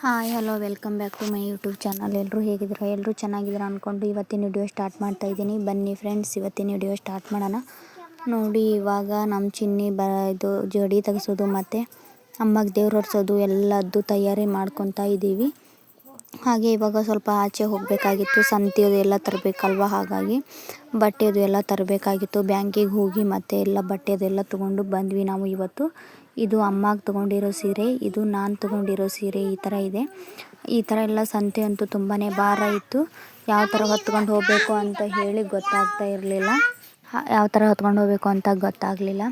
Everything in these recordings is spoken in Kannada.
Hi, hello, welcome back to my YouTube channel. ಎಲ್ಲರೂ ಹೇಗಿದ್ರು ಎಲ್ಲರೂ ಚೆನ್ನಾಗಿದ್ರು ಅಂದ್ಕೊಂಡು ಇವತ್ತಿನ ವಿಡಿಯೋ ಸ್ಟಾರ್ಟ್ ಮಾಡ್ತಾ ಇದ್ದೀನಿ. ಬನ್ನಿ ಫ್ರೆಂಡ್ಸ್, ಇವತ್ತಿನ ವಿಡಿಯೋ ಸ್ಟಾರ್ಟ್ ಮಾಡೋಣ. ನೋಡಿ, ಇವಾಗ ನಮ್ಮ ಚಿನ್ನಿ ಬ, ಇದು ಜೋಡಿ ತೆಗೆಸೋದು ಮತ್ತು ಅಮ್ಮಗೆ ದೇವ್ರು ಹೊರಿಸೋದು ಎಲ್ಲದ್ದು ತಯಾರಿ ಮಾಡ್ಕೊತಾ ಇದ್ದೀವಿ. ಹಾಗೆ ಇವಾಗ ಸ್ವಲ್ಪ ಆಚೆ ಹೋಗಬೇಕಾಗಿತ್ತು. ಸಂತೆ ಅದು ಎಲ್ಲ ತರಬೇಕಲ್ವ ಹಾಗಾಗಿ ಬಟ್ಟೆದು ಎಲ್ಲ ತರಬೇಕಾಗಿತ್ತು. ಬ್ಯಾಂಕಿಗೆ ಹೋಗಿ ಮತ್ತೆ ಎಲ್ಲ ಬಟ್ಟೆ ಅದೆಲ್ಲ ತೊಗೊಂಡು ಬಂದ್ವಿ ನಾವು ಇವತ್ತು. ಇದು ಅಮ್ಮಗೆ ತೊಗೊಂಡಿರೋ ಸೀರೆ, ಇದು ನಾನು ತೊಗೊಂಡಿರೋ ಸೀರೆ, ಈ ಥರ ಇದೆ. ಈ ಥರ ಎಲ್ಲ ಸಂತೆ ಅಂತೂ ತುಂಬಾ ಭಾರ ಇತ್ತು. ಯಾವ ಥರ ಹೊತ್ಕೊಂಡು ಹೋಗಬೇಕು ಅಂತ ಹೇಳಿ ಗೊತ್ತಾಗ್ತಾ ಇರಲಿಲ್ಲ. ಯಾವ ಥರ ಹೊತ್ಕೊಂಡು ಹೋಗಬೇಕು ಅಂತ ಗೊತ್ತಾಗಲಿಲ್ಲ.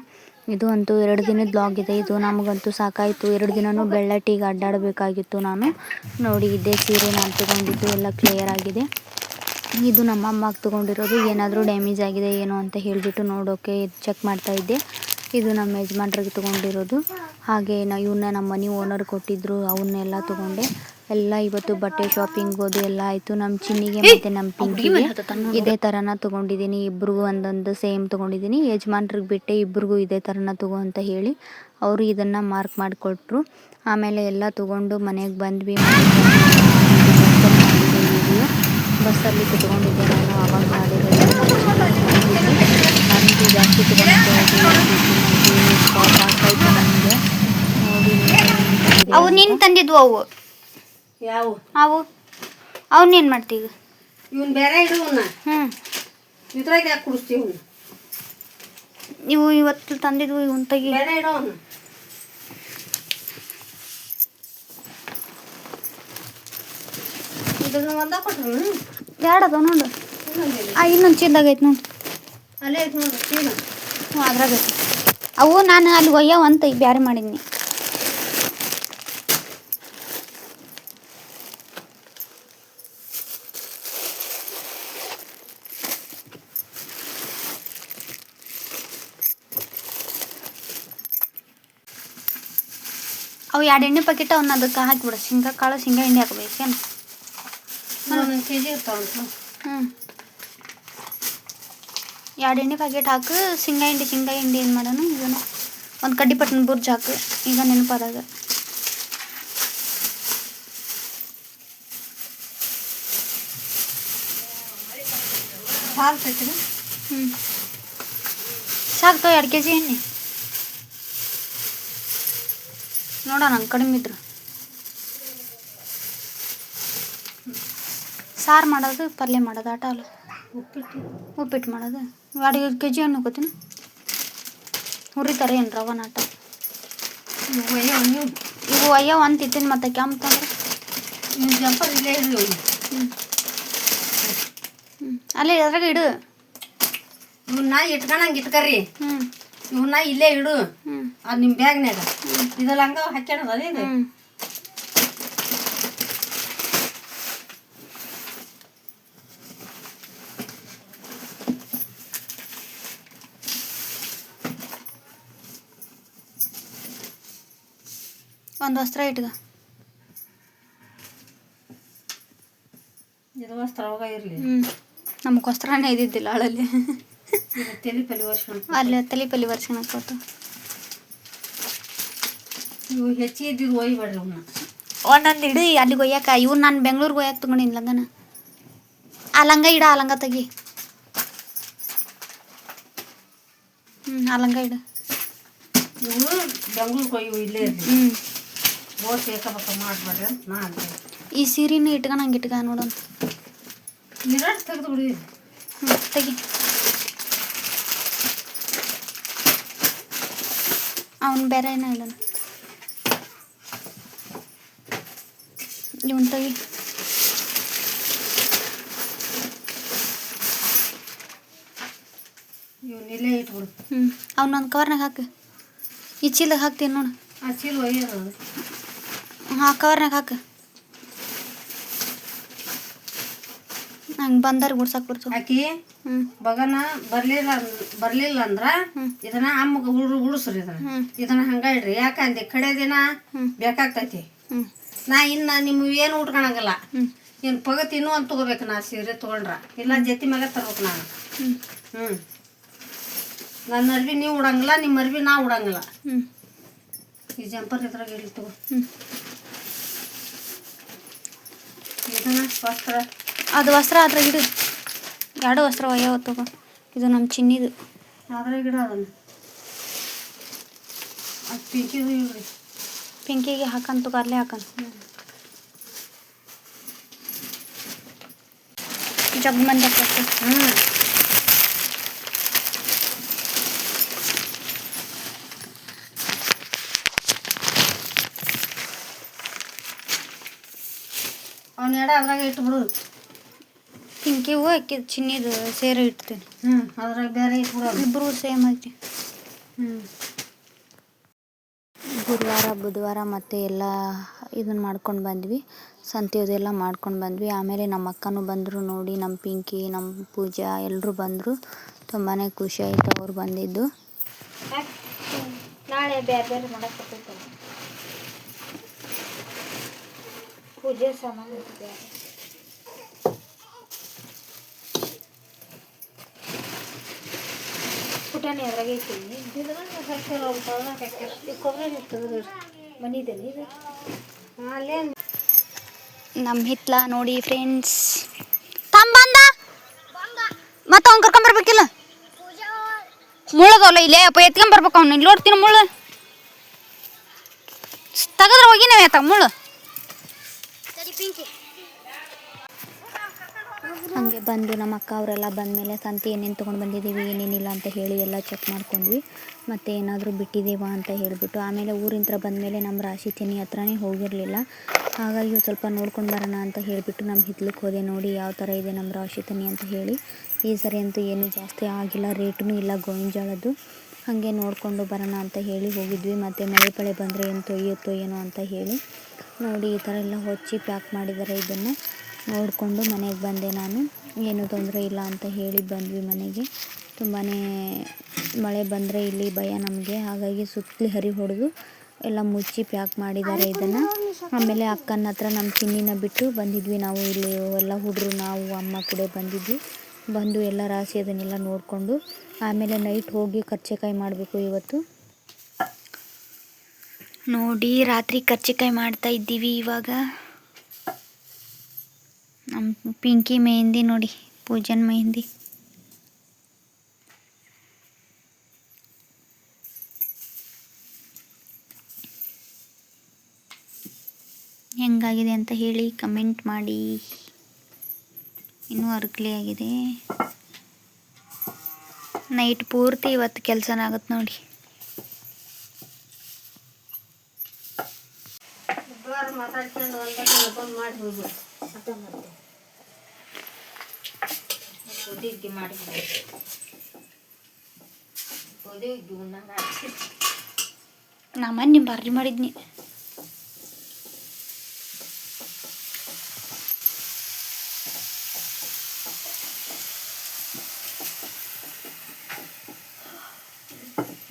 ಇದು ಅಂತೂ ಎರಡು ದಿನದ ಬ್ಲಾಗ್ ಇದೆ. ಇದು ನಮಗಂತೂ ಸಾಕಾಯಿತು. ಎರಡು ದಿನವೂ ಬೆಳ್ಳಟ್ಟಿಗೆ ಅಡ್ಡಾಡಬೇಕಾಗಿತ್ತು ನಾನು. ನೋಡಿ, ಇದೇ ಸೀರೆ ನಾನು ತೊಗೊಂಡಿದ್ದು. ಎಲ್ಲ ಕ್ಲಿಯರ್ ಆಗಿದೆ. ಇದು ನಮ್ಮ ಅಮ್ಮಗೆ ತೊಗೊಂಡಿರೋದು. ಏನಾದರೂ ಡ್ಯಾಮೇಜ್ ಆಗಿದೆ, ಏನೋ ಅಂತ ಹೇಳಿಬಿಟ್ಟು ನೋಡೋಕೆ ಚೆಕ್ ಮಾಡ್ತಾ ಇದ್ದೆ. ಇದು ನಮ್ಮ ಯಜಮಾನ್ರಿಗೆ ತೊಗೊಂಡಿರೋದು. ಹಾಗೆ ನಾ ಇವನ್ನ ನಮ್ಮ ಮನೆ ಓನರ್ ಕೊಟ್ಟಿದ್ರು ಅವನ್ನೆಲ್ಲ ತೊಗೊಂಡೆ. ಎಲ್ಲ ಇವತ್ತು ಬಟ್ಟೆ ಶಾಪಿಂಗ್ ಹೋದು ಎಲ್ಲ ಆಯಿತು. ನಮ್ಮ ಚಿನ್ನಿಗೆ ಮತ್ತು ನಮ್ಮ ಪಿಂಕಿಗೆ ಇದೇ ಥರನ ತೊಗೊಂಡಿದ್ದೀನಿ. ಇಬ್ರಿಗೂ ಒಂದೊಂದು ಸೇಮ್ ತೊಗೊಂಡಿದ್ದೀನಿ. ಯಜಮಾನ್ರಿಗೆ ಬಿಟ್ಟೆ ಇಬ್ರಿಗೂ ಇದೇ ಥರನ ತಗೋ ಅಂತ ಹೇಳಿ ಅವರು ಇದನ್ನು ಮಾರ್ಕ್ ಮಾಡಿಕೊಟ್ರು. ಆಮೇಲೆ ಎಲ್ಲ ತೊಗೊಂಡು ಮನೆಗೆ ಬಂದ್ವಿ. ಬಸ್ ಬಸ್ಸಲ್ಲಿ ಕುತ್ಕೊಂಡಿದ್ದೆ ನಾನು. ಆವಾಗ ಮಾಡಿರೋದು. ನನಗೆ ಜಾಸ್ತಿ ಅವು ನಿನ್ ತಂದಿದ್ವು ಅವು. ಯಾವ? ಅವು. ಅವನ್ನೇನು ಮಾಡ್ತೀವಿ ಇವನ್ ಬೇರೆ ಇಡು ಹ್ಮ್. ಹ್ಞೂ ಇದ್ರಾಗ ಯಾಕೆ ಕುಡಿಸ್ತೀವಿ ನೀವು ಇವು ಇವತ್ತು ತಂದಿದ್ವು ಇವನ್ ತೆಗಿ. ಬೇರೆ ಇಡು ಅವನ್ನ ಇದನ್ನ ಒಂದ ಕೊಟ್ರು ಎರಡು ಅದಾವ ನೋಡು. ಆ ಇನ್ನೊಂದು ಚೀಲ್ದಾಗ ಐತೆ ನೋಡು. ಅಲ್ಲೇ ಐತೆ ನೋಡ್ರಿ ಚೀಲ. ಹ್ಞೂ ಅದ್ರಾಗ ಅವು ನಾನು ಅಲ್ಲಿ ಒಯ್ಯವ ಅಂತ ಈಗ ಬ್ಯಾರೆ ಮಾಡಿದ್ನಿ ಅವು ಎರಡು ಎಣ್ಣೆ ಪ್ಯಾಕೆಟ್ ಅವನ್ನ ಅದಕ್ಕೆ ಹಾಕಿಬಿಡ ಶೇಂಗಾ ಕಾಳು ಶೇಂಗಾ ಎಣ್ಣೆ ಹಾಕ್ಬೇಕೇನು ಹ್ಞೂ ಎರಡು ಎಣ್ಣೆ ಪ್ಯಾಕೆಟ್ ಹಾಕು. ಶೇಂಗಾ ಹಿಂಡಿ ಶೇಂಗಾ ಹಿಂಡಿ ಏನು ಮಾಡೋಣ ಇದನ್ನು ಒಂದು ಕಡ್ಡಿ ಪಟ್ಟಣ ಬುರ್ಜ್ ಹಾಕು. ಈಗ ನೆನಪಾದಾಗ. ಹ್ಞೂ ಸಾಕು ಎರಡು ಕೆ ಜಿ ಎಣ್ಣೆ. ನೋಡೋಣ ಹಂಗೆ ಕಡಿಮೆ ಇದ್ರು. ಸಾರು ಮಾಡೋದು ಪಲ್ಯ ಮಾಡೋದು ಆಟ ಅಲ್ಲ ಉಪ್ಪಿಟ್ಟು ಉಪ್ಪಿಟ್ಟು ಮಾಡೋದು. ಎರಡು ಕೆ ಜಿ ಹಣ್ಣು ಹೋಗ್ತೀನಿ ಹುರಿತಾರೆ ಏನು ರವ ನಾಟ ಇವು ಅಯ್ಯೋ ನೀವು ಇವು ಅಯ್ಯೋ ಮತ್ತೆ ಜಂಪರ್ ಇಲ್ಲೇ ಇಡು ಹ್ಞೂ ಹ್ಞೂ ಅಲ್ಲೇ ಅದ್ರಾಗ ಇಡು. ಇವನ್ನ ಇಟ್ಕೊಂಡಂಗೆ ಇಟ್ಕರಿ. ಹ್ಞೂ ಇವನ್ನ ಇಲ್ಲೇ ಇಡು. ಹ್ಞೂ ಅದು ನಿಮ್ಮ ಬ್ಯಾಗ್ನ್ಯಾಗ. ಇದಲ್ಲ ಹಂಗ ಹಾಕ್ಯಾಡದ ಅದೇ ಒಂದು ವಸ್ತ್ರ ಇಟ್ಗ ಇದು ವಸ್ತ್ರ ಒಳಗ ಇರಲಿ. ಹ್ಞೂ ನಮ್ಗೆ ವಸ್ತ್ರನೇ ಇದ್ದಿದ್ದಿಲ್ಲ ಅಳಲ್ಲಿ. ಇದು ತಲೆ ಪಲಿ ವರ್ಷ ಅಲ್ಲಿ ತಲೆ ಪಲ್ಲಿ ವರ್ಷನ ಕೊಟ್ಟು ಇವು ಹೆಚ್ಚಿಗೆ ಇದ್ದಿದ್ದು ಒಯ್ಬೇಡ್ರಿ ಅವನ್ನ ಒಂದೊಂದು ಇಡು ಅಲ್ಲಿಗೆ ಒಯ್ಯಾಕ ಇವ್ನು ನಾನು ಬೆಂಗ್ಳೂರಿಗೆ ಒಯ್ಯಾಕ ತಗೊಂಡಿನಿ ಲಂಗನ ಆ ಲಂಗ ಇಡ ಆ ಲಂಗ ತೆಗಿ. ಹ್ಞೂ ಆ ಲಂಗ ಇಡು. ಇವು ಬೆಂಗ್ಳೂರಿಗೆ ಒಯ್ಯು ಇಲ್ಲೇ ಹ್ಞೂ ಹೋಗಿ ಸೇಕಬೇಕ ಮಾಡ್ಬೇಡ್ರಿ ಅಂತ ನಾ ಈ ಸೀರೆನೂ ಇಟ್ಕೊಂಡಂಗೆ ಇಟ್ಕ ನೋಡಂತ ನಿರಾಟ್ ತೆಗೆದು ಬಿಡಿ. ಹ್ಞೂ ತೆಗಿ. ಅವನು ಬೇರೆ ಏನೋ ಇಲ್ಲ ಇವನ್ ತೆಗಿ. ಇಲ್ಲೇ ಇಟ್ಬಿಡು. ಹ್ಞೂ ಅವ್ನೊಂದು ಕವರ್ನಾಗ ಹಾಕು. ಈ ಚೀಲಕ್ಕೆ ಹಾಕ್ತೀನಿ ನೋಡು. ಆ ಚೀಲ ಒಯ್ಯೋದು ಹಾಂ ಕವರ್ನಾಗ ಹಾಕು. ಹಂಗೆ ಬಂದಾರ ಗುಡ್ಸಕ್ಕೆ ಬರ್ತದೆ ಆಕಿ ಬಗನ ಬರ್ಲಿಲ್ಲ ಅಂದ್- ಬರ್ಲಿಲ್ಲ ಅಂದ್ರ ಇದನ್ನ ಅಮ್ಮಗ ಉಳು ಉಳಿಸ್ರಿ ಇದನ್ನ. ಹ್ಮ್. ಇದನ್ನ ಹಂಗ ಇಡ್ರಿ. ಯಾಕಂದಿ ಕಡೆ ದಿನ ಬೇಕಾಗ್ತೈತಿ. ಹ್ಞೂ ನಾ ಇನ್ನ ನಿಮ್ ಏನು ಉಟ್ಕೊಳಂಗಿಲ್ಲ ಹ್ಞೂ ಇನ್ ಪಗತ್ ಇನ್ನೂ ಅಂತ ತಗೋಬೇಕು ನಾ ಸೀರೆ ತಗೊಂಡ್ರ. ಇಲ್ಲ ಜತಿ ಮ್ಯಾಗ ತರ್ಬೇಕು ನಾನು. ಹ್ಞೂ ಹ್ಮ್. ನನ್ನ ಅರ್ವಿ ನೀವು ಉಡಂಗಿಲ್ಲ ನಿಮ್ಮ ಅರ್ವಿ ನಾ ಉಡಂಗಿಲ್ಲ. ಹ್ಞೂ ಈ ಜಂಪರ್ ಇದ್ರಾಗ ಇರ್ಲಿ ತಗೋ? ಹ್ಞೂ ಇದನ್ನ ವಸ್ತ್ರ. ಅದು ವಸ್ತ್ರ ಅದ್ರ ಗಿಡ ಎರಡು ವಸ್ತ್ರ ಒಯ್ಯವ ತಗೋ. ಇದು ನಮ್ಮ ಚಿನ್ನಿದು. ಆದ್ರೆ ಗಿಡ ಅದನ್ನ. ಅದು ಪಿಂಕಿದು ಇಲ್ರಿ ಪಿಂಕಿಗೆ ಹಾಕಂತು ಅಲ್ಲೇ ಹಾಕನ್. ಜಗ್ ಮಂದಿ ಹ್ಞೂ ಅದ್ರಾಗ ಇಟ್ಬಿಡು ಪಿಂಕಿಗೂ ಅಕ್ಕಿ ಚಿನ್ನಿದು ಸೇರಿ ಇಡ್ತೀನಿ. ಹ್ಞೂ ಅದ್ರಾಗ ಬೇರೆ ಇಟ್ಬಿಡೋದು ಇಬ್ಬರು ಸೇಮ್ ಐತಿ. ಹ್ಞೂ ಗುರುವಾರ ಬುಧವಾರ ಮತ್ತು ಎಲ್ಲ ಇದನ್ನು ಮಾಡ್ಕೊಂಡು ಬಂದ್ವಿ. ಸಂತೆಯದೆಲ್ಲ ಮಾಡ್ಕೊಂಡು ಬಂದ್ವಿ. ಆಮೇಲೆ ನಮ್ಮ ಅಕ್ಕನೂ ಬಂದರು ನೋಡಿ ನಮ್ಮ ಪಿಂಕಿ ನಮ್ಮ ಪೂಜಾ ಎಲ್ಲರೂ ಬಂದರು. ತುಂಬಾ ಖುಷಿ ಆಯಿತು ಅವ್ರು ಬಂದಿದ್ದು. ನಾಳೆ ಬೇರೆ ಬೇರೆ ಮಾಡಕ್ಕೆ ಪೂಜೆ ಸಾಮಾನು ಬೇರೆ ಪುಟಾಣಿ ಅದ್ರಾಗೆ ಇರ್ತೀನಿ ಮನಿದಲ್ಲಿ ಇದು. ಅಲ್ಲೇ ನಮ್ಮ ಹಿತ್ಲ ನೋಡಿ ಫ್ರೆಂಡ್ಸ್ ಬಂದ? ಮತ್ತೆ ಅವ್ನು ಕರ್ಕೊಂಬರ್ಬೇಕಿಲ್ಲ ಮುಳ್ಳದವಲ್ಲ ಇಲ್ಲೇ ಅಪ್ಪ ಎತ್ಕೊಂಬರ್ಬೇಕು ಅವ್ನು. ಇಲ್ಲಿ ನೋಡ್ತೀನಿ ಮುಳ್ಳು. ತಗದ್ರ ಹೋಗಿ ನಾವು ಎತ್ತ ಮುಳ್ಳು. ಹಾಗೆ ಬಂದು ನಮ್ಮ ಅಕ್ಕ ಅವರೆಲ್ಲ ಬಂದಮೇಲೆ ಸಂತೆ ಏನೇನು ತೊಗೊಂಡು ಬಂದಿದ್ದೀವಿ, ಏನೇನಿಲ್ಲ ಅಂತ ಹೇಳಿ ಎಲ್ಲ ಚೆಕ್ ಮಾಡ್ಕೊಂಡ್ವಿ. ಮತ್ತು ಏನಾದರೂ ಬಿಟ್ಟಿದ್ದೀವಾ ಅಂತ ಹೇಳಿಬಿಟ್ಟು ಆಮೇಲೆ ಊರಿಂತ್ರ ಬಂದಮೇಲೆ ನಮ್ಮ ರಾಶಿ ಚೆನ್ನಿ ಹತ್ರನೇ ಹೋಗಿರಲಿಲ್ಲ. ಹಾಗಾಗಿ ಸ್ವಲ್ಪ ನೋಡ್ಕೊಂಡು ಬರೋಣ ಅಂತ ಹೇಳಿಬಿಟ್ಟು ನಮ್ಮ ಹಿತ್ಲಕ್ಕೆ ಹೋದೆ ನೋಡಿ ಯಾವ ಥರ ಇದೆ ನಮ್ಮ ರಾಶಿ ತನಿ ಅಂತ ಹೇಳಿ. ಈ ಸರಿ ಅಂತೂ ಏನೂ ಜಾಸ್ತಿ ಆಗಿಲ್ಲ ರೇಟೂ ಇಲ್ಲ ಗೋವಿಂಜಾಳದ್ದು ಹಾಗೆ ನೋಡಿಕೊಂಡು ಬರೋಣ ಅಂತ ಹೇಳಿ ಹೋಗಿದ್ವಿ. ಮತ್ತು ಮಳೆ ಪಳೆ ಬಂದರೆ ಏನು ತೊಯ್ಯುತ್ತೋ ಏನೋ ಅಂತ ಹೇಳಿ ನೋಡಿ, ಈ ಥರ ಎಲ್ಲ ಹೊಚ್ಚಿ ಪ್ಯಾಕ್ ಮಾಡಿದ್ದಾರೆ ಇದನ್ನು. ನೋಡಿಕೊಂಡು ಮನೆಗೆ ಬಂದೆ ನಾನು. ಏನೂ ತೊಂದರೆ ಇಲ್ಲ ಅಂತ ಹೇಳಿ ಬಂದ್ವಿ ಮನೆಗೆ. ತುಂಬಾ ಮಳೆ ಬಂದರೆ ಇಲ್ಲಿ ಭಯ ನಮಗೆ. ಹಾಗಾಗಿ ಸುತ್ತಲಿ ಹರಿ ಹೊಡೆದು ಎಲ್ಲ ಮುಚ್ಚಿ ಪ್ಯಾಕ್ ಮಾಡಿದ್ದಾರೆ ಇದನ್ನು. ಆಮೇಲೆ ಅಕ್ಕನ ಹತ್ರ ನಮ್ಮ ಚಿನ್ನಿನ ಬಿಟ್ಟು ಬಂದಿದ್ವಿ ನಾವು ಇಲ್ಲಿ. ಎಲ್ಲ ಹುಡುಗರು ನಾವು, ಅಮ್ಮ ಕೂಡ ಬಂದಿದ್ವಿ. ಬಂದು ಎಲ್ಲ ರಾಶಿ ಅದನ್ನೆಲ್ಲ ನೋಡಿಕೊಂಡು ಆಮೇಲೆ ನೈಟ್ ಹೋಗಿ ಕರ್ಚೆಕಾಯಿ ಮಾಡಬೇಕು ಇವತ್ತು. ನೋಡಿ, ರಾತ್ರಿ ಕರ್ಚಿಕಾಯಿ ಮಾಡ್ತಾ ಇದ್ದೀವಿ ಇವಾಗ. ನಮ್ಮ ಪಿಂಕಿ ಮೆಹಂದಿ ನೋಡಿ, ಪೂಜನ್ ಮೆಹಂದಿ. ಹೆಂಗಾಗಿದೆ ಅಂತ ಹೇಳಿ ಕಮೆಂಟ್ ಮಾಡಿ. ಇನ್ನೂ ಅರ್ಗ್ಲಿ ಆಗಿದೆ. ನೈಟ್ ಪೂರ್ತಿ ಇವತ್ತು ಕೆಲಸನ ಆಗುತ್ತೆ ನೋಡಿ ಇಬ್ಬರು ಮಾತಾಡ್ಕೊಂಡು ಒಂದೇ ಬಂದು ಮಾಡಿ ಹೋಗ್ಬಿಡು ನಾ ಮೊನ್ನೆ ಬರ್ಲಿ ಮಾಡಿದ್ನಿ.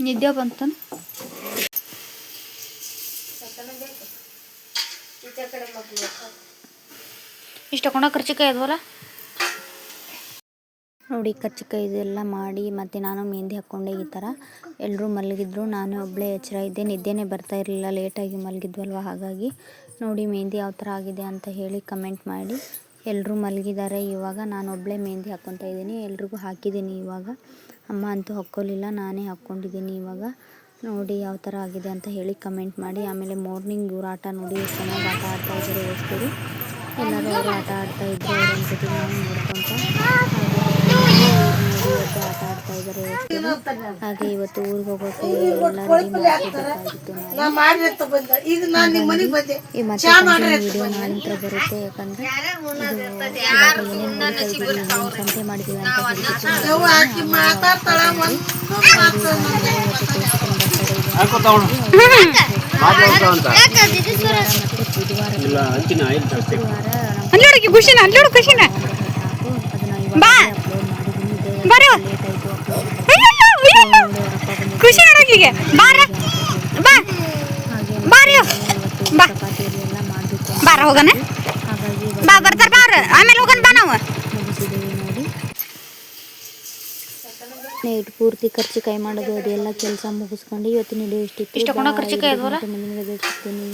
ನಿದ್ದೆ ಬಂತು. ಇಷ್ಟ ಹಾಕೊಂಡ ಕರ್ಚಿಕಾಯಿ ಅದ್ವಲ್ಲ? ನೋಡಿ, ಕರ್ಚಿಕಾಯಿ ಇದೆಲ್ಲ ಮಾಡಿ ಮತ್ತು ನಾನು ಮೆಹಂದಿ ಹಾಕ್ಕೊಂಡೆ ಈ ಥರ. ಎಲ್ಲರೂ ಮಲಗಿದ್ರು, ನಾನು ಒಬ್ಬಳೇ ಎಚ್ಚರ ಇದ್ದೆ. ನಿದ್ದೆನೇ ಬರ್ತಾ ಇರಲಿಲ್ಲ ಲೇಟಾಗಿ ಮಲಗಿದ್ವಲ್ವ? ಹಾಗಾಗಿ ನೋಡಿ, ಮೆಹಂದಿ ಯಾವ ಥರ ಆಗಿದೆ ಅಂತ ಹೇಳಿ ಕಮೆಂಟ್ ಮಾಡಿ. ಎಲ್ಲರೂ ಮಲಗಿದ್ದಾರೆ ಇವಾಗ. ನಾನು ಒಬ್ಬಳೇ ಮೆಹಂದಿ ಹಾಕ್ಕೊತಾ ಇದ್ದೀನಿ. ಎಲ್ರಿಗೂ ಹಾಕಿದ್ದೀನಿ ಇವಾಗ. ಅಮ್ಮ ಅಂತೂ ಹಾಕ್ಕೊಲಿಲ್ಲ, ನಾನೇ ಹಾಕ್ಕೊಂಡಿದ್ದೀನಿ ಇವಾಗ. ನೋಡಿ, ಯಾವ ಥರ ಆಗಿದೆ ಅಂತ ಹೇಳಿ ಕಮೆಂಟ್ ಮಾಡಿ. ಆಮೇಲೆ ಮಾರ್ನಿಂಗ್ ಆಟ ನೋಡಿ, ಎಷ್ಟು ಚೆನ್ನಾಗಿ ಆಟ ಆಡ್ತಾ ಇದ್ದಾರೆ ಎಲ್ಲರೂ ಅವರು ಆಟ ಆಡ್ತಾ ಇದ್ರು ಅವ್ರ ಜೊತೆ ನೋಡ್ಕೊಂತ. ಹಾಗೆ ಇವತ್ತು ಆಟ ಆಡ್ತಾ ಇದ್ದಾರೆ ಹಾಗೆ ಇವತ್ತು ಊರಿಗೆ ಹೋಗೋಕೆ ಈ ಮತ್ತೆ ವಿಡಿಯೋ ನಂತರ ಬರುತ್ತೆ ಯಾಕಂದ್ರೆ ಸಂತೆ ಮಾಡಿದ್ದೀವಿ ಅಂತ ಹೇಳ್ಬಿಟ್ಟು ಮತ್ತೆ ಬುಧವಾರ ಇಲ್ಲ ಹಂಚಿನ ಆಯಿಲ್ ಜಾಸ್ತಿ ಶುಕ್ರವಾರ ಅಲ್ಲೋಡಕ್ಕೆ ಖುಷಿನ ಅಲ್ಲೋಡು ಖುಷಿನ ಬಾ. ಬಾರೋ. ಖುಷಿ ನೋಡೋಕ್ಕಿಗೆ ಬಾರ ಬಾ. ಬಾರಿ ಬಾ ಬಾರ ಹೋಗೋಣ. ಬಾ ಬರ್ತಾರ ಬಾರ ಆಮೇಲೆ ಹೋಗೋಣ, ಬಾ ನಾವು. ನೈಟ್ ಪೂರ್ತಿ ಕೈ ಮಾಡೋದು ಅದೆಲ್ಲ ಕೆಲಸ ಮುಗಿಸ್ಕೊಂಡು ಇವತ್ತಿನ ವಿಡಿಯೋ ಇಷ್ಟಿತ್ತು. ಇಷ್ಟ ಖರ್ಚು ಬಾಯ್. ಮುಂದಿನ ಸಿಗ್ತೀನಿ